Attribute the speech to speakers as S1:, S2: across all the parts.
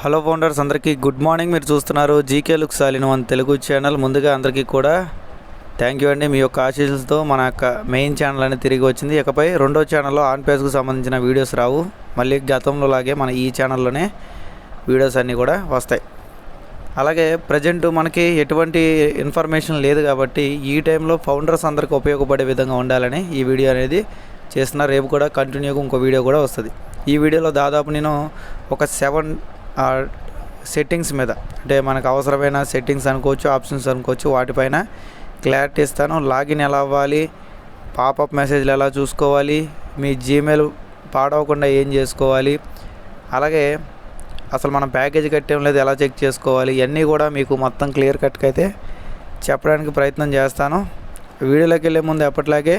S1: Hello founders అందరికీ good morning. మీరు చూస్తున్నారు జీకే లుక్ సాలిన వన్ తెలుగు ఛానల్. ముందుగా అందరికీ కూడా థ్యాంక్ యూ అండి. మీ యొక్క ఆశీస్సులతో మన యొక్క మెయిన్ ఛానల్ అనేది తిరిగి వచ్చింది. ఇకపై రెండో ఛానల్లో ఆన్ పేజ్కు సంబంధించిన వీడియోస్ రావు. మళ్ళీ గతంలో లాగే మన ఈ ఛానల్లోనే వీడియోస్ అన్నీ కూడా వస్తాయి. అలాగే ప్రజెంట్ మనకి ఎటువంటి ఇన్ఫర్మేషన్ లేదు కాబట్టి ఈ టైంలో ఫౌండర్స్ అందరికీ ఉపయోగపడే విధంగా ఉండాలని ఈ వీడియో అనేది చేసిన రేపు కూడా కంటిన్యూగా ఇంకో వీడియో కూడా వస్తుంది. ఈ వీడియోలో దాదాపు నేను ఒక సెవెన్ సెట్టింగ్స్ మీద. అంటే మనకు అవసరమైన సెట్టింగ్స్ అనుకోవచ్చు ఆప్షన్స్ అనుకోవచ్చు వాటిపైన క్లారిటీ ఇస్తాను. లాగిన్ ఎలా అవ్వాలి పాపప్ మెసేజ్లు ఎలా చూసుకోవాలి మీ జీమెయిల్ పాడవకుండా ఏం చేసుకోవాలి అలాగే అసలు మనం ప్యాకేజ్ కట్టేం లేదు ఎలా చెక్ చేసుకోవాలి ఇవన్నీ కూడా మీకు మొత్తం క్లియర్ కట్గా అయితే చెప్పడానికి ప్రయత్నం చేస్తాను. వీడియోలోకి వెళ్ళే ముందు ఎప్పటిలాగే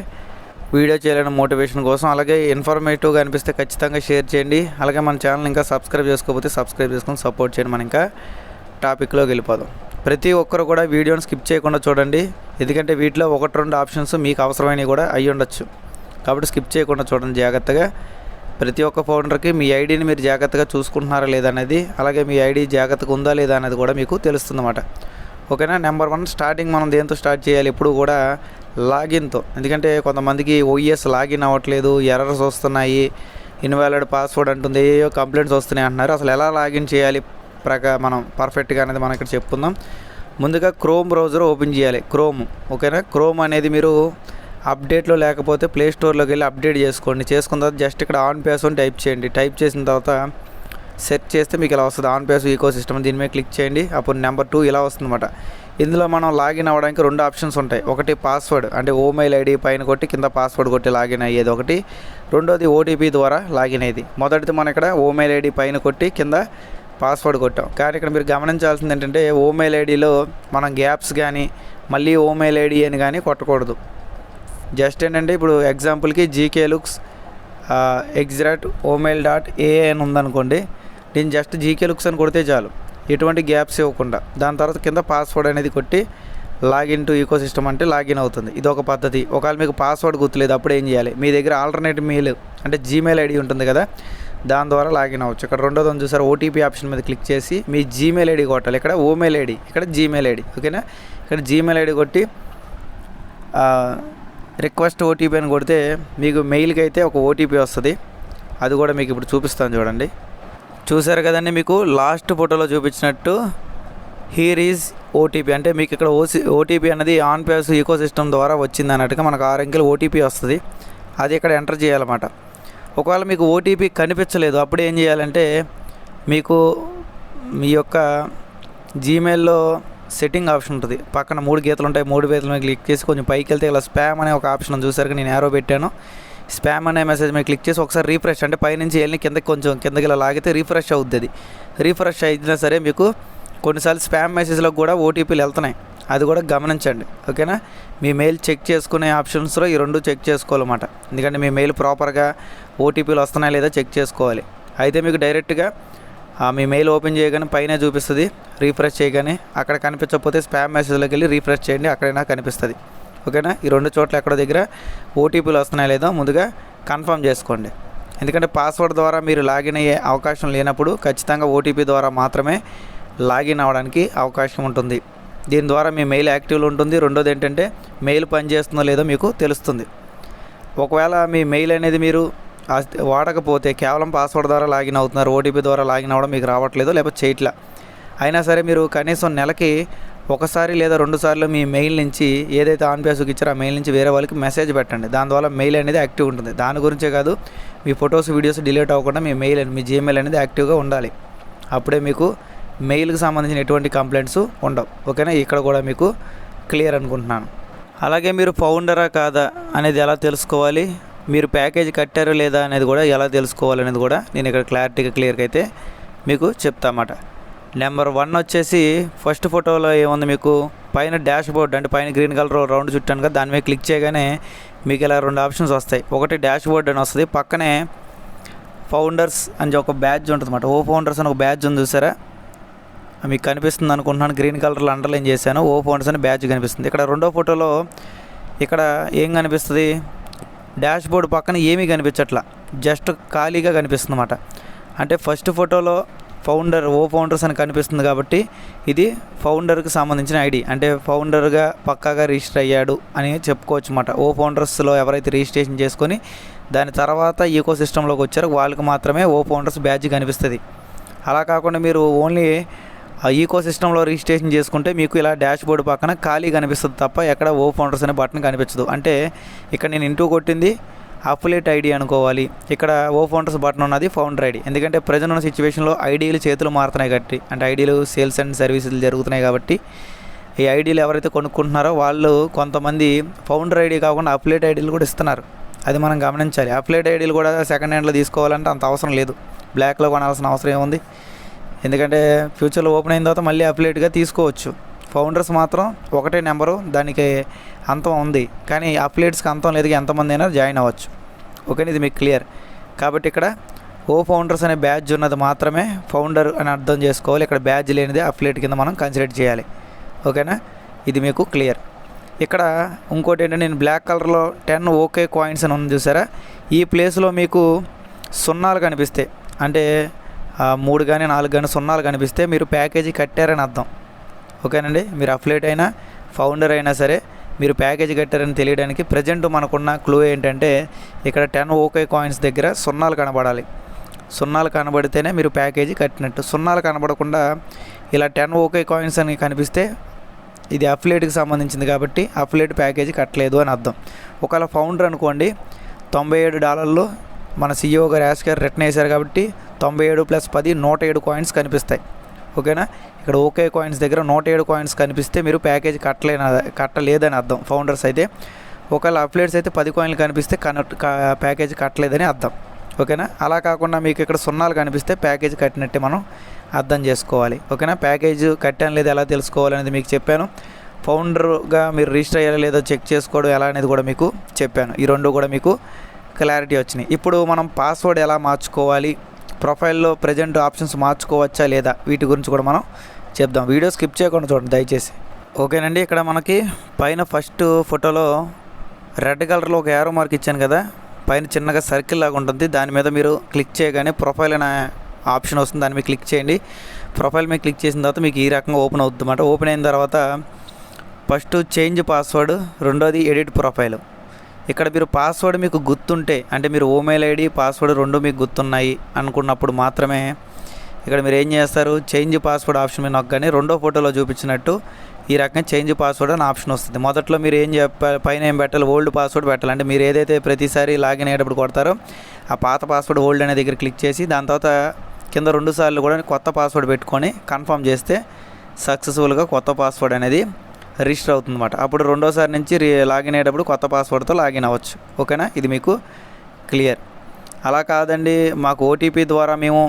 S1: వీడియో చేయాలని మోటివేషన్ కోసం అలాగే ఇన్ఫర్మేటివ్గా అనిపిస్తే ఖచ్చితంగా షేర్ చేయండి. అలాగే మన ఛానల్ ఇంకా సబ్స్క్రైబ్ చేసుకోకపోతే సబ్స్క్రైబ్ చేసుకొని సపోర్ట్ చేయండి. మనం ఇంకా టాపిక్లోకి వెళ్ళిపోదాం. ప్రతి ఒక్కరు కూడా వీడియోని స్కిప్ చేయకుండా చూడండి. ఎందుకంటే వీటిలో ఒకటి రెండు ఆప్షన్స్ మీకు అవసరమైనవి కూడా అయ్యి ఉండొచ్చు. కాబట్టి స్కిప్ చేయకుండా చూడండి జాగ్రత్తగా. ప్రతి ఒక్క ఫౌండర్కి మీ ఐడిని మీరు జాగ్రత్తగా చూసుకుంటున్నారా లేదా అనేది అలాగే మీ ఐడి జాగ్రత్తగా ఉందా లేదా అనేది కూడా మీకు తెలుస్తుందన్నమాట. ఓకేనా? నెంబర్ వన్ స్టార్టింగ్ మనం దేంతో స్టార్ట్ చేయాలి? ఎప్పుడు కూడా లాగిన్తో. ఎందుకంటే కొంతమందికి ఓఈఎస్ లాగిన్ అవ్వట్లేదు ఎర్రర్స్ వస్తున్నాయి ఇన్వాలిడ్ పాస్వర్డ్ అంటుంది ఏయో కంప్లైంట్స్ వస్తున్నాయి అంటున్నారు. అసలు ఎలా లాగిన్ చేయాలి? ప్రకా మనం పర్ఫెక్ట్గా అనేది మనం ఇక్కడ చెప్పుకుందాం. ముందుగా క్రోమ్ బ్రౌజర్ ఓపెన్ చేయాలి. క్రోమ్ ఓకేనా? క్రోమ్ అనేది మీరు అప్డేట్లో లేకపోతే ప్లే స్టోర్లోకి వెళ్ళి అప్డేట్ చేసుకోండి. చేసుకున్న తర్వాత జస్ట్ ఇక్కడ ఆన్ పేస్ అని టైప్ చేయండి. టైప్ చేసిన తర్వాత సెర్చ్ చేస్తే మీకు ఇలా వస్తుంది. ఆన్ పేస్ ఈకో సిస్టమ్ దీని మీద క్లిక్ చేయండి. అప్పుడు నెంబర్ టూ ఇలా వస్తుందన్నమాట. ఇందులో మనం లాగిన్ అవ్వడానికి రెండు ఆప్షన్స్ ఉంటాయి. ఒకటి పాస్వర్డ్ అంటే ఓమెయిల్ ఐడి పైన కొట్టి కింద పాస్వర్డ్ కొట్టి లాగిన్ అయ్యేది ఒకటి. రెండోది ఓటీపీ ద్వారా లాగిన్ అయ్యేది. మొదటిది మనం ఇక్కడ ఓమెయిల్ ఐడి పైన కొట్టి కింద పాస్వర్డ్ కొట్టాం. కానీ ఇక్కడ మీరు గమనించాల్సింది ఏంటంటే ఓమెయిల్ ఐడిలో మనం గ్యాప్స్ కానీ మళ్ళీ ఓమెయిల్ ఐడి అని కానీ కొట్టకూడదు. జస్ట్ ఏంటంటే ఇప్పుడు ఎగ్జాంపుల్కి GK looks exact omail dot A అని ఉందనుకోండి నేను జస్ట్ జీకే లుక్స్ అని కొడితే చాలు. ఎటువంటి గ్యాప్స్ ఇవ్వకుండా. దాని తర్వాత కింద పాస్వర్డ్ అనేది కొట్టి లాగిన్ టు ఈకో సిస్టమ్ అంటే లాగిన్ అవుతుంది. ఇది ఒక పద్ధతి. ఒకవేళ మీకు పాస్వర్డ్ గుర్తులేదు అప్పుడు ఏం చేయాలి? మీ దగ్గర ఆల్టర్నేట్ మెయిల్ అంటే జీమెయిల్ ఐడి ఉంటుంది కదా దాని ద్వారా లాగిన్ అవ్వచ్చు. ఇక్కడ రెండోది ఉంది చూసారు? ఓటీపీ ఆప్షన్ మీద క్లిక్ చేసి మీ జీమెయిల్ ఐడి కొట్టాలి. ఇక్కడ ఓమెయిల్ ఐడి ఇక్కడ జీమెయిల్ ఐడి ఓకేనా ఇక్కడ జీమెయిల్ ఐడి కొట్టి రిక్వెస్ట్ ఓటీపీ అని కొడితే మీకు మెయిల్కి అయితే ఒక ఓటీపీ వస్తుంది. అది కూడా మీకు ఇప్పుడు చూపిస్తాను చూడండి. చూసారు కదండి మీకు? లాస్ట్ ఫోటోలో చూపించినట్టు హీర్ ఈజ్ ఓటీపీ అంటే మీకు ఇక్కడ ఓసీ ఓటీపీ అనేది ఆన్ పేస్ ఈకో సిస్టమ్ ద్వారా వచ్చింది అన్నట్టుగా మనకు ఆరు అంకెలు ఓటీపీ వస్తుంది. అది ఇక్కడ ఎంటర్ చేయాలన్నమాట. ఒకవేళ మీకు ఓటీపీ కనిపించలేదు అప్పుడు ఏం చేయాలంటే మీకు మీ యొక్క జీమెయిల్లో సెట్టింగ్ ఆప్షన్ ఉంటుంది. పక్కన మూడు గీతలు ఉంటాయి మూడు గీతలు మీకు క్లిక్ చేసి కొంచెం పైకి వెళ్తే ఇలా స్పామ్ అనే ఒక ఆప్షన్ చూసారు నేను యారో పెట్టాను. స్పామ్ అనే మెసేజ్ మీద క్లిక్ చేసి ఒకసారి రీఫ్రెష్ అంటే పైనుంచి వెళ్ళి కిందకి కొంచెం కిందకి ఇలా లాగితే రీఫ్రెష్ అవుద్ది అది. రీఫ్రెష్ అయినా సరే మీకు కొన్నిసార్లు స్పామ్ మెసేజ్లో కూడా ఓటీపీలు వెళ్తున్నాయి. అది కూడా గమనించండి ఓకేనా మీ మెయిల్ చెక్ చేసుకునే ఆప్షన్స్లో ఈ రెండు చెక్ చేసుకోవాలన్నమాట. ఎందుకంటే మీ మెయిల్ ప్రాపర్గా ఓటీపీలు వస్తున్నాయా లేదా చెక్ చేసుకోవాలి. అయితే మీకు డైరెక్ట్గా మీ మెయిల్ ఓపెన్ చేయగానే పైన చూపిస్తుంది రీఫ్రెష్ చేయగానే అక్కడ కనిపించకపోతే స్పామ్ మెసేజ్లోకి వెళ్ళి రీఫ్రెష్ చేయండి అక్కడైనా కనిపిస్తుంది. ఓకేనా? ఈ రెండు చోట్ల ఎక్కడ దగ్గర ఓటీపీలు వస్తున్నాయో లేదో ముందుగా కన్ఫర్మ్ చేసుకోండి. ఎందుకంటే పాస్వర్డ్ ద్వారా మీరు లాగిన్ అయ్యే అవకాశం లేనప్పుడు ఖచ్చితంగా ఓటీపీ ద్వారా మాత్రమే లాగిన్ అవ్వడానికి అవకాశం ఉంటుంది. దీని ద్వారా మీ మెయిల్ యాక్టివ్లో ఉంటుంది. రెండోది ఏంటంటే మెయిల్ పనిచేస్తుందో లేదో మీకు తెలుస్తుంది. ఒకవేళ మీ మెయిల్ అనేది మీరు వాడకపోతే కేవలం పాస్వర్డ్ ద్వారా లాగిన్ అవుతున్నారు ఓటీపీ ద్వారా లాగిన్ అవ్వడం మీకు రావట్లేదు లేకపోతే చేయట్లా. అయినా సరే మీరు కనీసం నెలకి ఒకసారి లేదా రెండు సార్లు మీ మెయిల్ నుంచి ఏదైతే ఆన్ పేసుకు ఇచ్చారో ఆ మెయిల్ నుంచి వేరే వాళ్ళకి మెసేజ్ పెట్టండి. దానివల్ల మెయిల్ అనేది యాక్టివ్ ఉంటుంది. దాని గురించే కాదు మీ ఫొటోస్ వీడియోస్ డిలీట్ అవ్వకుండా మీ మెయిల్ మీ జీమెయిల్ అనేది యాక్టివ్గా ఉండాలి. అప్పుడే మీకు మెయిల్కి సంబంధించిన ఎటువంటి కంప్లైంట్స్ ఉండవు. ఓకేనా? ఇక్కడ కూడా మీకు క్లియర్ అనుకుంటున్నాను. అలాగే మీరు ఫౌండరా కాదా అనేది ఎలా తెలుసుకోవాలి? మీరు ప్యాకేజ్ కట్టారో లేదా అనేది కూడా ఎలా తెలుసుకోవాలి అనేది కూడా నేను ఇక్కడ క్లారిటీగా క్లియర్గా అయితే మీకు చెప్తామాట నెంబర్ వన్ వచ్చేసి ఫస్ట్ ఫోటోలో ఏముంది మీకు? పైన డాష్ బోర్డ్ అంటే పైన గ్రీన్ కలర్ రౌండ్ చుట్టాను కదా దాని మీద క్లిక్ చేయగానే మీకు ఇలా రెండు ఆప్షన్స్ వస్తాయి. ఒకటి డాష్ బోర్డ్ అని వస్తుంది పక్కనే ఫౌండర్స్ అని ఒక బ్యాడ్జ్ ఉంటుంది అన్నమాట ఓ ఫౌండర్స్ అని ఒక బ్యాడ్జ్ ఉంది చూసారా? మీకు కనిపిస్తుంది అనుకుంటున్నాను గ్రీన్ కలర్లో అండర్లైన్ చేశాను. ఓ ఫౌండర్స్ అని బ్యాడ్జ్ కనిపిస్తుంది. ఇక్కడ రెండో ఫోటోలో ఇక్కడ ఏం కనిపిస్తుంది? డాష్ బోర్డ్ పక్కన ఏమీ కనిపించట్లా జస్ట్ ఖాళీగా కనిపిస్తుంది అన్నమాట అంటే ఫస్ట్ ఫోటోలో ఫౌండర్ ఓ ఫౌండర్స్ అని కనిపిస్తుంది కాబట్టి ఇది ఫౌండర్కి సంబంధించిన ఐడి. అంటే ఫౌండర్గా పక్కాగా రిజిస్టర్ అయ్యాడు అని చెప్పుకోవచ్చు అనమాట ఓ ఫౌండర్స్లో ఎవరైతే రిజిస్ట్రేషన్ చేసుకొని దాని తర్వాత ఈకో సిస్టంలోకి వచ్చారో వాళ్ళకి మాత్రమే ఓ ఫౌండర్స్ బ్యాడ్జ్ కనిపిస్తుంది. అలా కాకుండా మీరు ఓన్లీ ఆ ఈకో సిస్టంలో రిజిస్ట్రేషన్ చేసుకుంటే మీకు ఇలా డాష్ బోర్డు పక్కన ఖాళీ కనిపిస్తుంది తప్ప ఎక్కడ ఓ ఫౌండర్స్ అనే బటన్ కనిపించదు. అంటే ఇక్కడ నేను ఇంటూ కొట్టింది అఫిలేట్ ఐడి అనుకోవాలి. ఇక్కడ ఓ ఫౌండర్స్ బటన్ ఉన్నది ఫౌండర్ ఐడి ఎందుకంటే ప్రజెంట్ ఉన్న సిచ్యువేషన్లో ఐడీలు చేతులు మారుతున్నాయి కాబట్టి అంటే ఐడీలు సేల్స్ అండ్ సర్వీసులు జరుగుతున్నాయి కాబట్టి ఈ ఐడీలు ఎవరైతే కొనుక్కుంటున్నారో వాళ్ళు కొంతమంది ఫౌండర్ ఐడి కాకుండా అప్లేట్ ఐడీలు కూడా ఇస్తున్నారు. అది మనం గమనించాలి. అప్లేట్ ఐడీలు కూడా సెకండ్ హ్యాండ్లో తీసుకోవాలంటే అంత అవసరం లేదు. బ్లాక్లో కొనాల్సిన అవసరం ఏముంది? ఎందుకంటే ఫ్యూచర్లో ఓపెన్ అయిన తర్వాత మళ్ళీ అప్లేట్గా తీసుకోవచ్చు. ఫౌండర్స్ మాత్రం ఒకటే నెంబరు దానికి అంతం ఉంది. కానీ అప్లేట్స్కి అంతం లేదు ఎంతమంది అయినా జాయిన్ అవ్వచ్చు. ఓకేనా ఇది మీకు క్లియర్. కాబట్టి ఇక్కడ ఓ ఫౌండర్స్ అనే బ్యాడ్జ్ ఉన్నది మాత్రమే ఫౌండర్ అని అర్థం చేసుకోవాలి. ఇక్కడ బ్యాడ్జ్ లేనిది అప్లేట్ కింద మనం కన్సిడర్ చేయాలి. ఓకేనా? ఇది మీకు క్లియర్. ఇక్కడ ఇంకోటి ఏంటంటే నేను బ్లాక్ కలర్లో టెన్ ఓకే కాయిన్స్ అని ఉంది చూసారా? ఈ ప్లేస్లో మీకు సున్నాలు కనిపిస్తాయి. అంటే మూడు కానీ నాలుగు కానీ సున్నాలు కనిపిస్తే మీరు ప్యాకేజీ కట్టారని అర్థం. ఓకేనండి? మీరు అఫ్లేట్ అయినా ఫౌండర్ అయినా సరే మీరు ప్యాకేజ్ కట్టారని తెలియడానికి ప్రజెంట్ మనకున్న క్లూ ఏంటంటే ఇక్కడ టెన్ ఓకే కాయిన్స్ దగ్గర సున్నాలు కనబడాలి. సున్నాలు కనబడితేనే మీరు ప్యాకేజీ కట్టినట్టు. సున్నాలు కనబడకుండా ఇలా టెన్ ఓకే కాయిన్స్ అని కనిపిస్తే ఇది అఫ్లేట్కి సంబంధించింది కాబట్టి అఫ్లేట్ ప్యాకేజీ కట్టలేదు అని అర్థం. ఒకవేళ ఫౌండర్ అనుకోండి తొంభై ఏడు డాలర్లు మన సీఈఓ గారు యాష్ గారు రిటర్న్ వేశారు కాబట్టి తొంభై ఏడు ప్లస్ పది నూట ఏడు కాయిన్స్ కనిపిస్తాయి. ఓకేనా? ఇక్కడ ఓకే కాయిన్స్ దగ్గర నూట ఏడు కాయిన్స్ కనిపిస్తే మీరు ప్యాకేజ్ కట్టలేన కట్టలేదని అర్థం. ఫౌండర్స్ అయితే ఒకవేళ అప్లేట్స్ అయితే పది కాయిన్లు కనిపిస్తే కనెక్ట్ ప్యాకేజ్ కట్టలేదని అర్థం. ఓకేనా? అలా కాకుండా మీకు ఇక్కడ సున్నాలు కనిపిస్తే ప్యాకేజ్ కట్టినట్టే మనం అర్థం చేసుకోవాలి. ఓకేనా? ప్యాకేజ్ కట్టాను లేదా ఎలా తెలుసుకోవాలనేది మీకు చెప్పాను. ఫౌండర్గా మీరు రిజిస్టర్ అయ్యారో లేదో చెక్ చేసుకోవడం ఎలా అనేది కూడా మీకు చెప్పాను. ఈ రెండు కూడా మీకు క్లారిటీ వచ్చినాయి. ఇప్పుడు మనం పాస్వర్డ్ ఎలా మార్చుకోవాలి? ప్రొఫైల్లో ప్రజెంట్ ఆప్షన్స్ మార్చుకోవచ్చా లేదా? వీటి గురించి కూడా మనం చెప్దాం వీడియో స్కిప్ చేయకుండా చూడండి దయచేసి. ఓకేనండి ఇక్కడ మనకి పైన ఫస్ట్ ఫోటోలో రెడ్ కలర్లో ఒక యారో మార్క్ ఇచ్చాను కదా. పైన చిన్నగా సర్కిల్ లాగా ఉంటుంది. దాని మీద మీరు క్లిక్ చేయగానే ప్రొఫైల్ అనే ఆప్షన్ వస్తుంది. దాని మీద క్లిక్ చేయండి. ప్రొఫైల్ మీద క్లిక్ చేసిన తర్వాత మీకు ఈ రకంగా ఓపెన్ అవుతుంది అన్నమాట ఓపెన్ అయిన తర్వాత ఫస్ట్ చేంజ్ పాస్వర్డ్ రెండోది ఎడిట్ ప్రొఫైల్. ఇక్కడ మీరు పాస్వర్డ్ మీకు గుర్తుంటే అంటే మీరు ఓమెయిల్ ఐడి పాస్వర్డ్ రెండు మీకు గుర్తున్నాయి అనుకున్నప్పుడు మాత్రమే ఇక్కడ మీరు ఏం చేస్తారు? చేంజ్ పాస్వర్డ్ ఆప్షన్ మీద నొక్కని రెండో ఫోటోలో చూపించినట్టు ఈ రకంగా చేంజ్ పాస్వర్డ్ అని ఆప్షన్ వస్తుంది. మొదట్లో మీరు ఏం చెప్పాలి పైన ఏం పెట్టాలి? ఓల్డ్ పాస్వర్డ్ పెట్టాలి అంటే మీరు ఏదైతే ప్రతిసారి లాగిన్ అయ్యేటప్పుడు కొడతారో ఆ పాత పాస్వర్డ్ ఓల్డ్ అనే దగ్గర క్లిక్ చేసి దాని తర్వాత కింద రెండు సార్లు కూడా కొత్త పాస్వర్డ్ పెట్టుకొని కన్ఫర్మ్ చేస్తే సక్సెస్ఫుల్గా కొత్త పాస్వర్డ్ అనేది రిజిస్టర్ అవుతుందన్నమాట. అప్పుడు రెండోసారి నుంచి లాగిన్ అయ్యేటప్పుడు కొత్త పాస్వర్డ్తో లాగిన్ అవ్వచ్చు. ఓకేనా? ఇది మీకు క్లియర్ అలా కాదండి. మాకు ఓటీపీ ద్వారా మేము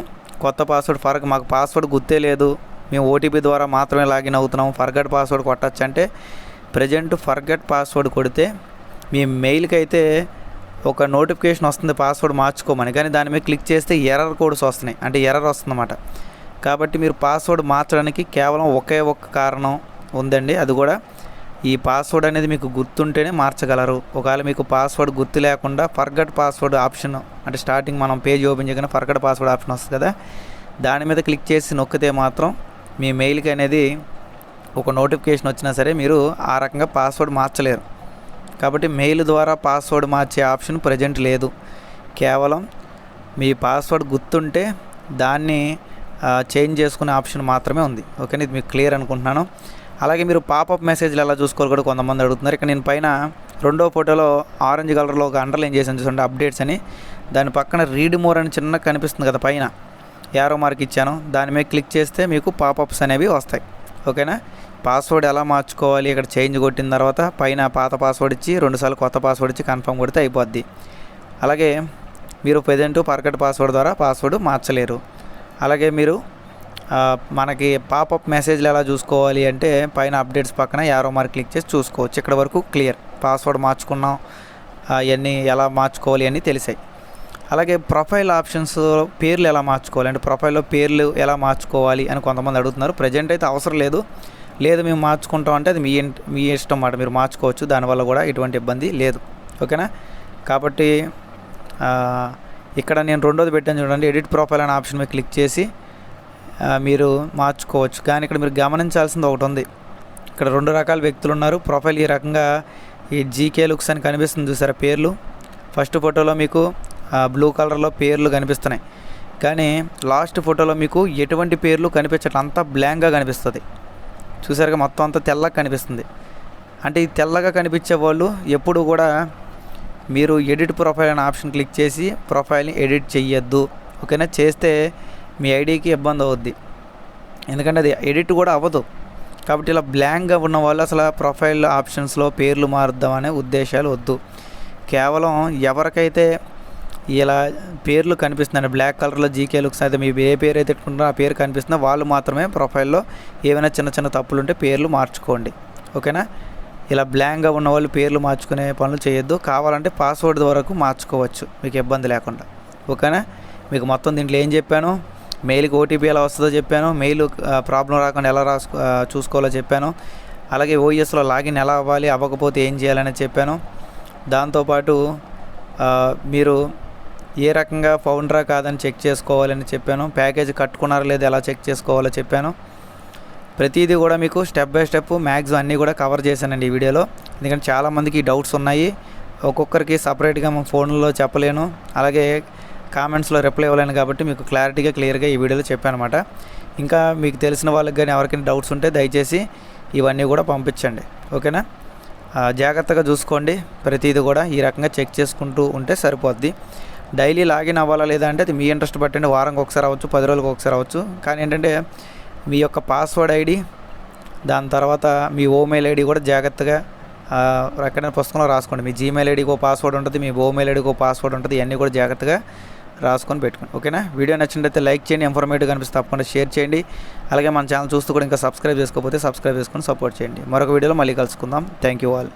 S1: కొత్త పాస్వర్డ్ ఫర్ మాకు పాస్వర్డ్ గుర్తే లేదు. మేము ఓటీపీ ద్వారా మాత్రమే లాగిన్ అవుతున్నాం ఫర్గట్ పాస్వర్డ్ కొట్టచ్చు అంటే ప్రజెంట్ ఫర్గట్ పాస్వర్డ్ కొడితే మీ మెయిల్కి అయితే ఒక నోటిఫికేషన్ వస్తుంది పాస్వర్డ్ మార్చుకోమని. కానీ దాని మీద క్లిక్ చేస్తే ఎర్రర్ కోడ్స్ వస్తున్నాయి. అంటే ఎర్రర్ వస్తుందన్నమాట. కాబట్టి మీరు పాస్వర్డ్ మార్చడానికి కేవలం ఒకే ఒక్క కారణం ఉందండి. అది కూడా ఈ పాస్వర్డ్ అనేది మీకు గుర్తుంటేనే మార్చగలరు. ఒకవేళ మీకు పాస్వర్డ్ గుర్తు లేకుండా ఫర్గట్ పాస్వర్డ్ ఆప్షన్ అంటే స్టార్టింగ్ మనం పేజ్ ఓపెన్ చేయగానే ఫర్గట్ పాస్వర్డ్ ఆప్షన్ వస్తుంది కదా? దాని మీద క్లిక్ చేసి నొక్కితే మాత్రం మీ మెయిల్కి అనేది ఒక నోటిఫికేషన్ వచ్చినా సరే మీరు ఆ రకంగా పాస్వర్డ్ మార్చలేరు. కాబట్టి మెయిల్ ద్వారా పాస్వర్డ్ మార్చే ఆప్షన్ ప్రజెంట్ లేదు. కేవలం మీ పాస్వర్డ్ గుర్తుంటే దాన్ని చేంజ్ చేసుకునే ఆప్షన్ మాత్రమే ఉంది. ఓకేనా? ఇది మీకు క్లియర్ అనుకుంటున్నాను. అలాగే మీరు పాపప్ మెసేజ్లు ఎలా చూసుకోవాలి కూడా కొంతమంది అడుగుతున్నారు. ఇక్కడ నేను పైన రెండో ఫోటోలో ఆరెంజ్ కలర్లో ఒక అండర్లైన్ చేసాను చూసండి అప్డేట్స్ అని. దాని పక్కన రీడ్ మోర్ అని చిన్న కనిపిస్తుంది కదా పైన. యారో మార్క్ ఇచ్చాను. దాని మీద క్లిక్ చేస్తే మీకు పాపప్స్ అనేవి వస్తాయి. ఓకేనా? పాస్వర్డ్ ఎలా మార్చుకోవాలి? ఇక్కడ చేంజ్ కొట్టిన తర్వాత పైన పాత పాస్వర్డ్ ఇచ్చి రెండుసార్లు కొత్త పాస్వర్డ్ ఇచ్చి కన్ఫర్మ్ కొడితే అయిపోద్ది. అలాగే మీరు ప్రజెంట్ పర్కట్ పాస్వర్డ్ ద్వారా పాస్వర్డ్ మార్చలేరు. అలాగే మీరు మనకి పాపప్ మెసేజ్లు ఎలా చూసుకోవాలి అంటే పైన అప్డేట్స్ పక్కన యారో మార్క్ క్లిక్ చేసి చూసుకోవచ్చు. ఇక్కడ వరకు క్లియర్. పాస్వర్డ్ మార్చుకున్నాం. అవన్నీ ఎలా మార్చుకోవాలి అని తెలిసాయి. అలాగే ప్రొఫైల్ ఆప్షన్స్ పేర్లు ఎలా మార్చుకోవాలి? అంటే ప్రొఫైల్లో పేర్లు ఎలా మార్చుకోవాలి అని కొంతమంది అడుగుతున్నారు. ప్రజెంట్ అయితే అవసరం లేదు. లేదు మేము మార్చుకుంటాం అంటే అది మీ మీ ఇష్టం మాట మీరు మార్చుకోవచ్చు. దానివల్ల కూడా ఎటువంటి ఇబ్బంది లేదు. ఓకేనా? కాబట్టి ఇక్కడ నేను రెండోది పెట్టాను చూడండి. ఎడిట్ ప్రొఫైల్ అనే ఆప్షన్ మీద క్లిక్ చేసి మీరు మార్చుకోవచ్చు. కానీ ఇక్కడ మీరు గమనించాల్సింది ఒకటి ఉంది. ఇక్కడ రెండు రకాల వ్యక్తులు ఉన్నారు. ప్రొఫైల్ ఈ రకంగా ఈ జీకే లుక్స్ అని కనిపిస్తుంది చూసారా పేర్లు? ఫస్ట్ ఫోటోలో మీకు బ్లూ కలర్లో పేర్లు కనిపిస్తున్నాయి. కానీ లాస్ట్ ఫోటోలో మీకు ఎటువంటి పేర్లు కనిపించట్లేదు అంతా బ్లాంక్గా కనిపిస్తుంది. చూసారుగా మొత్తం అంతా తెల్లగా కనిపిస్తుంది. అంటే ఈ తెల్లగా కనిపించే వాళ్ళు ఎప్పుడు కూడా మీరు ఎడిట్ ప్రొఫైల్ అనే ఆప్షన్ క్లిక్ చేసి ప్రొఫైల్ని ఎడిట్ చెయ్యొద్దు. ఓకేనా? చేస్తే మీ ఐడికి ఇబ్బంది అవుద్ది. ఎందుకంటే అది ఎడిట్ కూడా అవ్వదు. కాబట్టి ఇలా బ్లాంక్గా ఉన్న వాళ్ళు అసలు ప్రొఫైల్ ఆప్షన్స్లో పేర్లు మారుద్దామనే ఉద్దేశాలు వద్దు. కేవలం ఎవరికైతే ఇలా పేర్లు కనిపిస్తున్నాయి బ్లాక్ కలర్లో జీకే లుక్స్ అయితే మీ ఏ పేరు అయితే పెట్టుకుంటారో ఆ పేరు కనిపిస్తుందో వాళ్ళు మాత్రమే ప్రొఫైల్లో ఏమైనా చిన్న చిన్న తప్పులు ఉంటే పేర్లు మార్చుకోండి. ఓకేనా? ఇలా బ్లాంక్గా ఉన్న వాళ్ళు పేర్లు మార్చుకునే పనులు చేయొద్దు. కావాలంటే పాస్వర్డ్ వరకు మార్చుకోవచ్చు. మీకు ఇబ్బంది లేకుండా. ఓకేనా? మీకు మొత్తం దీంట్లో ఏం చెప్పాను? మెయిల్కి ఓటీపీ ఎలా వస్తుందో చెప్పాను. మెయిల్ ప్రాబ్లం రాకుండా ఎలా రాసుకో చూసుకోవాలో చెప్పాను. అలాగే ఓఎస్లో లాగిన్ ఎలా అవ్వాలి అవ్వకపోతే ఏం చేయాలని చెప్పాను. దాంతోపాటు మీరు ఏ రకంగా ఫౌండరా కాదని చెక్ చేసుకోవాలని చెప్పాను. ప్యాకేజ్ కట్టుకున్నారా లేదా ఎలా చెక్ చేసుకోవాలో చెప్పాను. ప్రతిదీ కూడా మీకు స్టెప్ బై స్టెప్ మ్యాక్సిమం అన్నీ కూడా కవర్ చేశానండి ఈ వీడియోలో. ఎందుకంటే చాలామందికి డౌట్స్ ఉన్నాయి. ఒక్కొక్కరికి సపరేట్గా మా ఫోన్లో చెప్పలేను. అలాగే కామెంట్స్లో రిప్లై ఇవ్వలేను కాబట్టి మీకు క్లారిటీగా క్లియర్గా ఈ వీడియోలో చెప్పాను అనమాట ఇంకా మీకు తెలిసిన వాళ్ళకి కానీ ఎవరికైనా డౌట్స్ ఉంటే దయచేసి ఇవన్నీ కూడా పంపించండి. ఓకేనా? జాగ్రత్తగా చూసుకోండి. ప్రతిదీ కూడా ఈ రకంగా చెక్ చేసుకుంటూ ఉంటే సరిపోద్ది. డైలీ లాగిన్ అవ్వాలా లేదా అంటే అది మీ ఇంట్రెస్ట్ పట్టండి వారంకి ఒకసారి అవ్వచ్చు పది రోజులకు ఒకసారి అవ్వచ్చు. కానీ ఏంటంటే మీ యొక్క పాస్వర్డ్ ఐడి దాని తర్వాత మీ ఓమెయిల్ ఐడి కూడా జాగ్రత్తగా ఎక్కడైనా పుస్తకంలో రాసుకోండి. మీ జీమెయిల్ ఐడికి ఒక పాస్వర్డ్ ఉంటుంది మీ ఓమెయిల్ ఐడికి ఒక పాస్వర్డ్ ఉంటుంది ఇవన్నీ కూడా జాగ్రత్తగా రాసుకొని పెట్టుకోండి. ఓకేనా? వీడియో నచ్చినట్లయితే లైక్ చేయండి ఇన్ఫర్మేటివ్ కనిపిస్తే తప్పకుండా షేర్ చేయండి. అలాగే మన ఛానల్ చూస్తూ కూడా ఇంకా సబ్స్క్రైబ్ చేసుకోకపోతే సబ్స్క్రైబ్ చేసుకొని సపోర్ట్ చేయండి. మరొక వీడియోలో మళ్ళీ కలుసుకుందాం. Thank you all